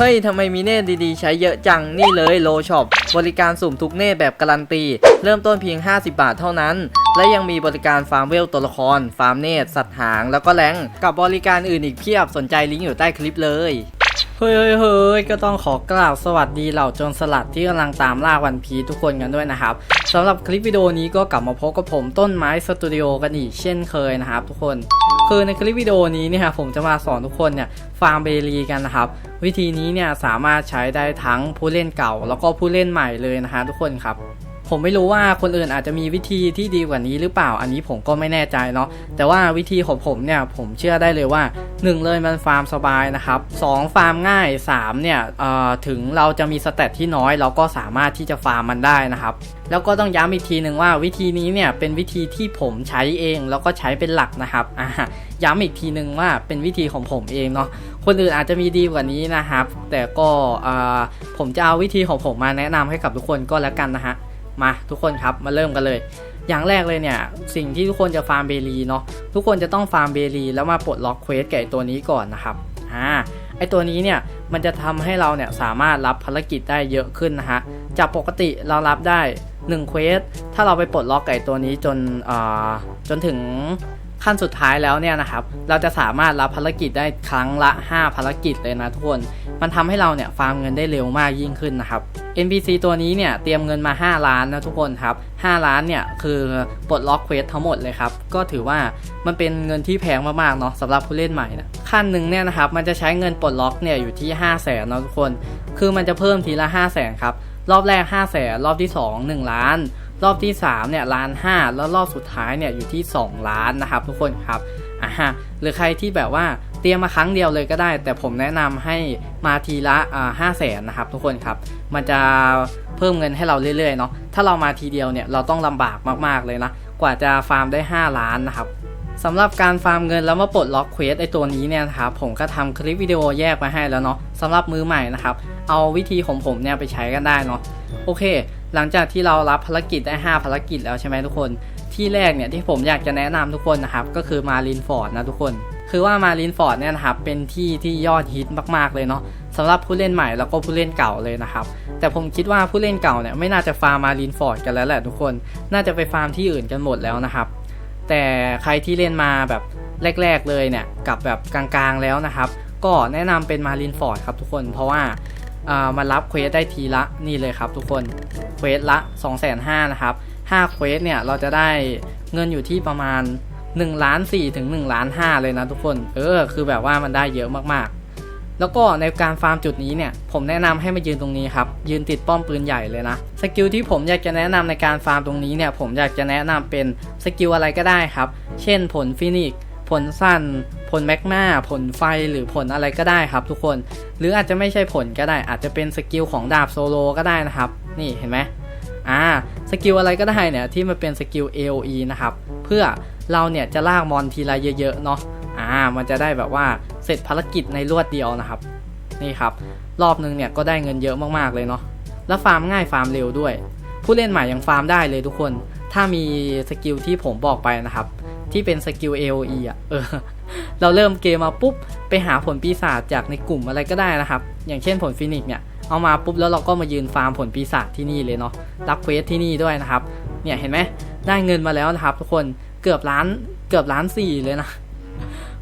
เฮ้ยทำไมมีเนตดีๆ ใช้เยอะจังนี่เลยโลช็อปบริการสุ่มทุกเนตแบบการันตี เริ่มต้นเพียง 50 บาทเท่านั้น และยังมีบริการฟาร์มเวลตัวละคร ฟาร์มเนตสัตว์หาง แล้วก็แรงกับบริการอื่นอีกเพียบสนใจลิงก์อยู่ใต้คลิปเลย เฮ้ยเฮ้ยเฮ้ยก็ต้องขอกล่าวสวัสดีเหล่าโจรสลัดที่กำลังตามล่าวันพีทุกคนกันด้วยนะครับสำหรับคลิปวิดีโอนี้ก็กลับมาพบกับผมต้นไม้สตูดิโอกันอีกเช่นเคยนะครับทุกคนคือในคลิปวิดีโอนี้เนี่ยผมจะมาสอนทุกคนเนี่ยฟาร์มเบรีกันนะครับ วิธีนี้เนี่ยสามารถใช้ได้ทั้งผู้เล่นเก่า แล้วก็ผู้เล่นใหม่เลยนะฮะทุกคนครับ ผมไม่รู้ว่าคนอื่นอาจจะมีวิธีที่ดีกว่านี้หรือเปล่าอันนี้ผมก็ไม่แน่ใจเนาะแต่ว่าวิธีของผมเนี่ยผมเชื่อได้เลยว่า 1 เลยมันฟาร์มสบายนะครับ2ฟาร์มง่าย 3 เนี่ยถึงเราจะมีสเตตที่น้อย เราก็สามารถที่จะฟาร์มมันได้นะครับแล้วก็ต้องย้ำอีกทีหนึ่งว่าวิธีนี้เนี่ยเป็นวิธีที่ผมใช้เองแล้วก็ใช้เป็นหลักนะครับอ่าย้ำอีกทีหนึ่งว่าเป็นวิธีของผมเองเนาะคนอื่นอาจจะมีดีกว่านี้นะครับ แต่ก็อ่าผมจะเอาวิธีของผมมาแนะนำให้กับทุกคนก็แล้วกันนะฮะ มาทุกคนครับมาเริ่มกันเลย อย่างแรกเลยเนี่ย สิ่งที่ทุกคนจะฟาร์มเบรีเนาะทุกคนจะต้องฟาร์มเบรีแล้วมาปลดล็อกเควสแก่ตัวนี้ก่อนนะครับอ่าไอตัวนี้เนี่ยมันจะทำให้เราเนี่ยสามารถรับภารกิจได้เยอะขึ้นนะฮะจากปกติเรารับได้1เควสถ้าเราไปปลดล็อกไก่ตัวนี้จนอ่าจนถึง ขั้นสุดท้ายแล้วเนี่ยนะครับ เราจะสามารถรับภารกิจได้ครั้งละ 5 ภารกิจเลยนะทุกคน มันทำให้เราเนี่ยฟาร์มเงินได้เร็วมากยิ่งขึ้นนะครับ NPC ตัวนี้เนี่ยเตรียมเงินมา 5 ล้านนะทุกคนครับ 5 ล้านเนี่ยคือปลดล็อกเควสทั้งหมดเลยครับ ก็ถือว่ามันเป็นเงินที่แพงมากๆเนาะสำหรับผู้เล่นใหม่นะขั้นหนึ่งเนี่ยนะครับมันจะใช้เงินปลดล็อกเนี่ยอยู่ที่ 5 0 0แสนนะทุกคน คือมันจะเพิ่มทีละ 5 0 0แสนครับ รอบแรก 5 0 0แสนรอบที่ 2 1 ล้าน รอบที่3เนี่ยล้านห้าแล้วรอบสุดท้ายเนี่ยอยู่ที่ 2 ล้านนะครับ ทุกคนครับอ่าฮะหรือใครที่แบบว่าเตรียมมาครั้งเดียวเลยก็ได้ แต่ผมแนะนำให้มาทีละอ่าห้าแสนนะครับ ทุกคนครับ มันจะเพิ่มเงินให้เราเรื่อยๆเนาะถ้าเรามาทีเดียวเนี่ยเราต้องลำบากมากๆเลยนะกว่าจะฟาร์มได้ 5 ล้านนะครับสำหรับการฟาร์มเงินแล้วมาปลดล็อกเควสไอตัวนี้เนี่ยนะครับผมก็ทำคลิปวิดีโอแยกมาให้แล้วเนาะสำหรับมือใหม่นะครับ เอาวิธีของผมเนี่ยไปใช้กันได้เนาะโอเค หลังจากที่เรารับภารกิจได้ 5 ภารกิจแล้วใช่ไหมทุกคน ที่แรกเนี่ยที่ผมอยากจะแนะนำทุกคนนะครับ ก็คือมารินฟอร์ดนะทุกคน คือว่ามารินฟอร์ดเนี่ยนะครับเป็นที่ที่ยอดฮิตมากๆเลยเนาะสำหรับผู้เล่นใหม่แล้วก็ผู้เล่นเก่าเลยนะครับ แต่ผมคิดว่าผู้เล่นเก่าเนี่ยไม่น่าจะฟาร์มมารินฟอร์ดกันแล้วแหละทุกคน น่าจะไปฟาร์มที่อื่นกันหมดแล้วนะครับ แต่ใครที่เล่นมาแบบแรก ๆเลยเนี่ยกับแบบกลางๆแล้วนะครับ ก็แนะนำเป็นมารินฟอร์ดครับทุกคน เพราะว่า อ่ามันรับเควสได้ทีละนี่เลยครับทุกคนเควสละ 2 5 0 0 0นะครับ5เควสเนี่ยเราจะได้เงินอยู่ที่ประมาณ1ล้าน4ถึง1ล้าน5เลยนะทุกคนเออคือแบบว่ามันได้เยอะมากๆ แล้วก็ในการฟาร์มจุดนี้เนี่ยผมแนะนำให้มายืนตรงนี้ครับยืนติดป้อมปืนใหญ่เลยนะสกิลที่ผมอยากจะแนะนำในการฟาร์มตรงนี้เนี่ยผมอยากจะแนะนำเป็นสกิลอะไรก็ได้ครับ เช่นผลฟินิกซ์ผลสั้น ผลแมกนาผลไฟหรือผลอะไรก็ได้ครับทุกคน หรืออาจจะไม่ใช่ผลก็ได้ อาจจะเป็นสกิลของดาบโซโลก็ได้นะครับ นี่เห็นไหมอ่าสกิลอะไรก็ได้เนี่ยที่มันเป็นสกิล AOE นะครับ เพื่อเราเนี่ยจะลากมอนทีละเยอะๆเนาะอ่ามันจะได้แบบว่าเสร็จภารกิจในรวดเดียวนะครับ นี่ครับ รอบนึงเนี่ยก็ได้เงินเยอะมากๆเลยเนาะแล้วฟาร์มง่ายฟาร์มเร็วด้วย ผู้เล่นใหม่ยังฟาร์มได้เลยทุกคน ถ้ามีสกิลที่ผมบอกไปนะครับ ที่เป็นสกิล AOE อะเออ เราเริ่มเกมมาปุ๊บไปหาผลปีศาจจากในกลุ่มอะไรก็ได้นะครับ อย่างเช่นผลฟินิกเนี่ยเอามาปุ๊บแล้วเราก็มายืนฟาร์มผลปีศาจที่นี่เลยเนาะรับเควสที่นี่ด้วยนะครับ เนี่ยเห็นไหมได้เงินมาแล้วนะครับ ทุกคนเกือบล้านเกือบล้านสี่เลยนะ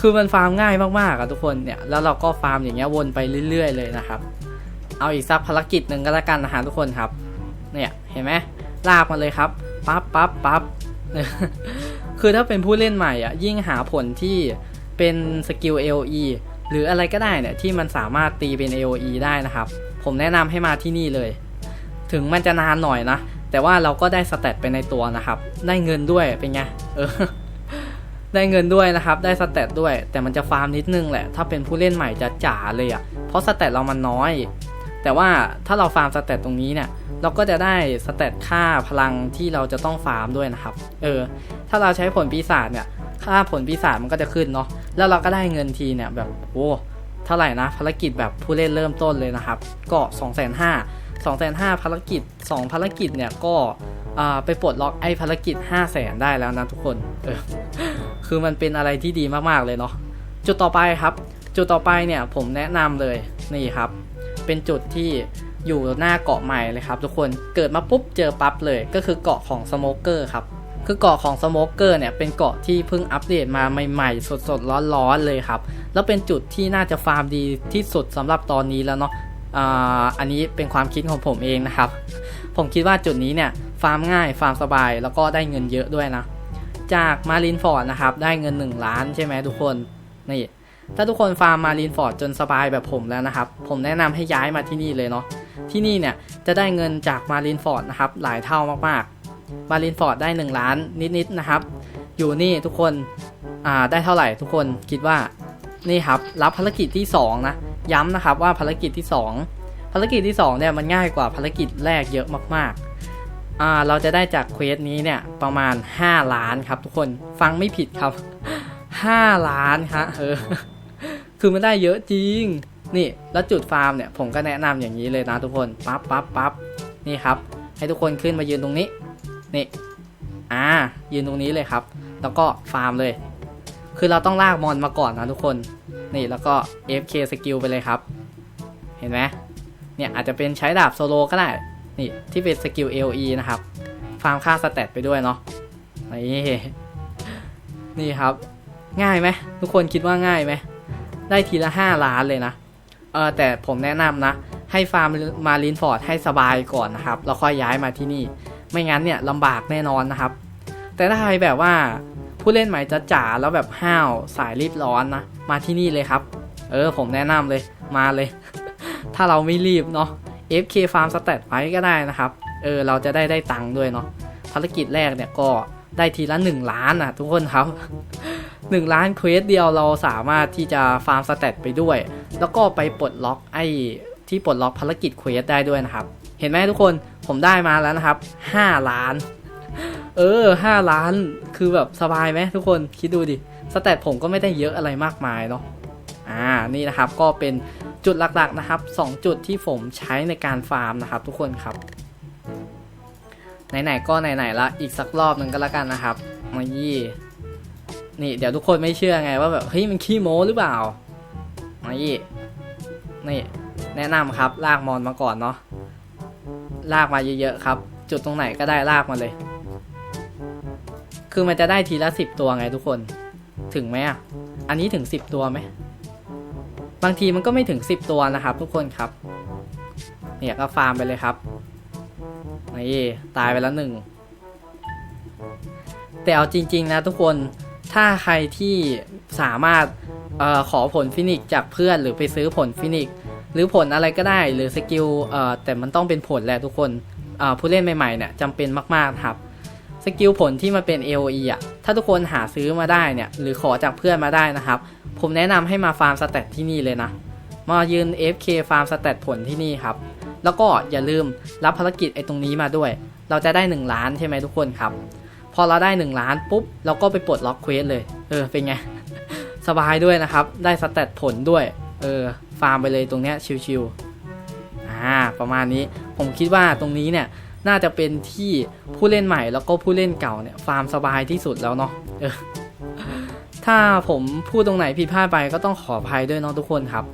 คือมันฟาร์มง่ายมากๆอะทุกคนเนี่ยแล้วเราก็ฟาร์มอย่างเงี้ยวนไปเรื่อย ๆ เลยนะครับ เอาอีกสักภารกิจหนึ่งก็แล้วกันนะฮะทุกคนครับเนี่ยเห็นไหมลากมาเลยครับปั๊บปั๊บปั๊บคือถ้าเป็นผู้เล่นใหม่อะยิ่งหาผลที่ เป็นสกิล AOE หรืออะไรก็ได้เนี่ยที่มันสามารถตีเป็น AOE ได้นะครับ ผมแนะนำให้มาที่นี่เลย ถึงมันจะนานหน่อยนะ แต่ว่าเราก็ได้สเตตไปในตัวนะครับ ได้เงินด้วยเป็นไงเออได้เงินด้วยนะครับ ได้สเตตด้วย แต่มันจะฟาร์มนิดนึงแหละ ถ้าเป็นผู้เล่นใหม่จะจ๋าเลยอะ่ะ เพราะสเตตเรามันน้อย แต่ว่าถ้าเราฟาร์มสเตตตรงนี้เนี่ย เราก็จะได้สเตตค่าพลังที่เราจะต้องฟาร์มด้วยนะครับ เออ ถ้าเราใช้ผลปีศาจเนี่ย ค่าผลปีศาจมันก็จะขึ้นเนาะ แล้วเราก็ได้เงินทีเนี่ยแบบโอ้เท่าไหร่นะภารกิจแบบผู้เล่นเริ่มต้นเลยนะครับ ก็2 5 0 0 0 0 2 5 0 0 0ภารกิจ 2 ภารกิจเนี่ยก็อ่าไปปลดล็อกไอ้ภารกิจ 5 0 0 0 0 0ได้แล้วนะทุกคนเออคือมันเป็นอะไรที่ดีมากๆเลยเนาะจุดต่อไปครับ จุดต่อไปเนี่ยผมแนะนำเลยนี่ครับ เป็นจุดที่อยู่หน้าเกาะใหม่เลยครับ ทุกคนเกิดมาปุ๊บเจอปั๊บเลยก็คือเกาะของสโมเกอร์ครับ คือเกาะของสโมเกอร์เนี่ยเป็นเกาะที่เพิ่งอัปเดตมาใหม่ๆ สดๆ ร้อนๆเลยครับ แล้วเป็นจุดที่น่าจะฟาร์มดีที่สุดสำหรับตอนนี้แล้วเนาะอ่าอันนี้เป็นความคิดของผมเองนะครับ ผมคิดว่าจุดนี้เนี่ยฟาร์มง่ายฟาร์มสบายแล้วก็ได้เงินเยอะด้วยนะ จากมารินฟอร์ดนะครับได้เงิน 1 ล้านใช่ไหมทุกคนนี่ถ้าทุกคนฟาร์มมารินฟอร์ดจนสบายแบบผมแล้วนะครับ ผมแนะนำให้ย้ายมาที่นี่เลยเนาะที่นี่เนี่ยจะได้เงินจากมารินฟอร์ดนะครับหลายเท่ามากๆ มารินฟอร์ดได้ 1 ล้านนิดๆนะครับ อยู่นี่ทุกคนอ่าได้เท่าไหร่ทุกคนคิดว่านี่ครับรับภารกิจที่ 2 นะ ย้ำนะครับว่าภารกิจที่ 2 ภารกิจที่2เนี่ยมันง่ายกว่าภารกิจแรกเยอะมากๆอ่าเราจะได้จากเควสนี้เนี่ยประมาณ 5 ล้านครับ ทุกคนฟังไม่ผิดครับ 5 ล้านครับเออคือมันได้เยอะจริงนี่แล้วจุดฟาร์มเนี่ยผมก็แนะนำอย่างนี้เลยนะทุกคนปั๊บปั๊บปั๊บนี่ครับ ให้ทุกคนขึ้นมายืนตรงนี้ นี่อ่ายืนตรงนี้เลยครับ แล้วก็ฟาร์มเลย คือเราต้องลากมอนมาก่อนนะทุกคน นี่แล้วก็ FK สกิลไปเลยครับ เห็นไหมเนี่ยอาจจะเป็นใช้ดาบโซโลก็ได้ นี่ที่เป็นสกิล LE นะครับ ฟาร์มค่าสแตทไปด้วยเนาะ นี่นี่ครับ ง่ายไหมทุกคนคิดว่าง่ายไหม ได้ทีละ 5 ล้านเลยนะ เออแต่ผมแนะนำนะ ให้ฟาร์มมารินฟอร์ดให้สบายก่อนนะครับ แล้วค่อยย้ายมาที่นี่ ไม่งั้นเนี่ยลำบากแน่นอนนะครับ แต่ถ้าใครแบบว่าผู้เล่นใหม่จะจ๋าแล้วแบบห้าวสายรีบร้อนนะมาที่นี่เลยครับ เออผมแนะนำเลยมาเลย ถ้าเราไม่รีบเนาะ FK Farm Stat ไว้ก็ได้นะครับ เออเราจะได้ได้ตังค์ด้วยเนาะภารกิจแรกเนี่ยก็ได้ทีละ 1 ล้านนะทุกคนครับ 1 ล้านเควสเดียวเราสามารถที่จะฟาร์มสเตตไปด้วย แล้วก็ไปปลดล็อกไอ้ที่ปลดล็อกภารกิจเควสได้ด้วยนะครับ เห็นไหมทุกคน ผมได้มาแล้วนะครับ 5 ล้าน เออ 5 ล้านคือแบบสบายไหมทุกคนคิดดูดิสเตตผมก็ไม่ได้เยอะอะไรมากมายเนาะอ่านี่นะครับก็เป็นจุดหลักๆนะครับ 2 จุดที่ผมใช้ในการฟาร์มนะครับ ทุกคนครับไหนๆก็ไหนๆละอีกสักรอบหนึ่งก็แล้วกันนะครับมายี่นี่เดี๋ยวทุกคนไม่เชื่อไงว่าแบบเฮ้ยมันขี้โม้หรือเปล่ามายี่นี่แนะนำครับลากมอนมาก่อนเนาะ ลากมาเยอะๆครับ จุดตรงไหนก็ได้ลากมาเลย คือมันจะได้ทีละสิบตัวไงทุกคน ถึงไหมอะ อันนี้ถึงสิบตัวไหม บางทีมันก็ไม่ถึงสิบตัวนะครับ ทุกคนครับ เนี่ยก็ฟาร์มไปเลยครับ นี่ตายไปแล้วหนึ่ง แต่เอาจริง ๆ นะทุกคน ถ้าใครที่สามารถออขอผลฟินิกจากเพื่อนหรือไปซื้อผลฟินิกซ หรือผลอะไรก็ได้หรือสกิลเอ่อแต่มันต้องเป็นผลแหละทุกคนเอ่อผู้เล่นใหม่ๆเนี่ยจำเป็นมากๆครับสกิลผลที่มันเป็น AOE อะ ถ้าทุกคนหาซื้อมาได้เนี่ย หรือขอจากเพื่อนมาได้นะครับ ผมแนะนำให้มาฟาร์มสเตตที่นี่เลยนะ มายืน FK ฟาร์มสเตตผลที่นี่ครับ แล้วก็อย่าลืมรับภารกิจไอ้ตรงนี้มาด้วย เราจะได้ 1 ล้านใช่ไหมทุกคนครับ พอเราได้ 1 ล้านปุ๊บ เราก็ไปปลดล็อกเควสเลย เออ เป็นไง สบายด้วยนะครับ ได้สเตตผลด้วย เออ ฟาร์มไปเลยตรงนี้ชิวๆอ่าประมาณนี้ผมคิดว่าตรงนี้เนี่ยน่าจะเป็นที่ผู้เล่นใหม่แล้วก็ผู้เล่นเก่าเนี่ยฟาร์มสบายที่สุดแล้วเนาะเออถ้าผมพูดตรงไหนผิดพลาดไปก็ต้องขออภัยด้วยเนาะทุกคนครับ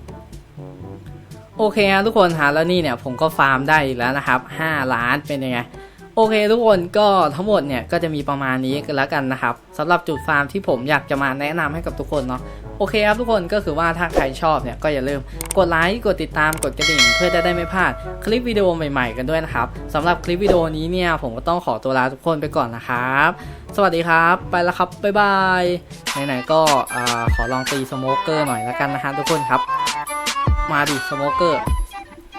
โอเคครับทุกคนฮะแล้วนี่เนี่ยผมก็ฟาร์มได้อีกแล้วนะครับ 5 ล้านเป็นยังไง โอเคทุกคนก็ทั้งหมดเนี่ยก็จะมีประมาณนี้กันแล้วกันนะครับสำหรับจุดฟาร์มที่ผมอยากจะมาแนะนำให้กับทุกคนเนาะโอเคครับทุกคนก็คือว่าถ้าใครชอบเนี่ยก็อย่าลืมกดไลค์กดติดตามกดกระดิ่ง เพื่อจะได้ไม่พลาดคลิปวิดีโอใหม่ๆ กันด้วยนะครับสำหรับคลิปวิดีโอนี้เนี่ยผมก็ต้องขอตัวลาทุกคนไปก่อนนะครับ สวัสดีครับ ไปแล้วครับบ๊ายบายไหนๆก็อ่าขอลองตีสโมเกอร์หน่อยแล้วกันนะฮะทุกคนครับ มาดิสโมเกอร์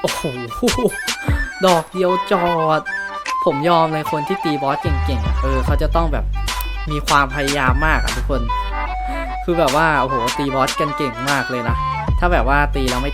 โอ้โหดอกเดียวจอด ผมยอมเลยคนที่ตีบอสเก่งๆเออเขาจะต้องแบบมีความพยายามมากอะทุกคน คือแบบว่าโอ้โหตีบอสกันเก่งมากเลยนะ ถ้าแบบว่าตีแล้วไม่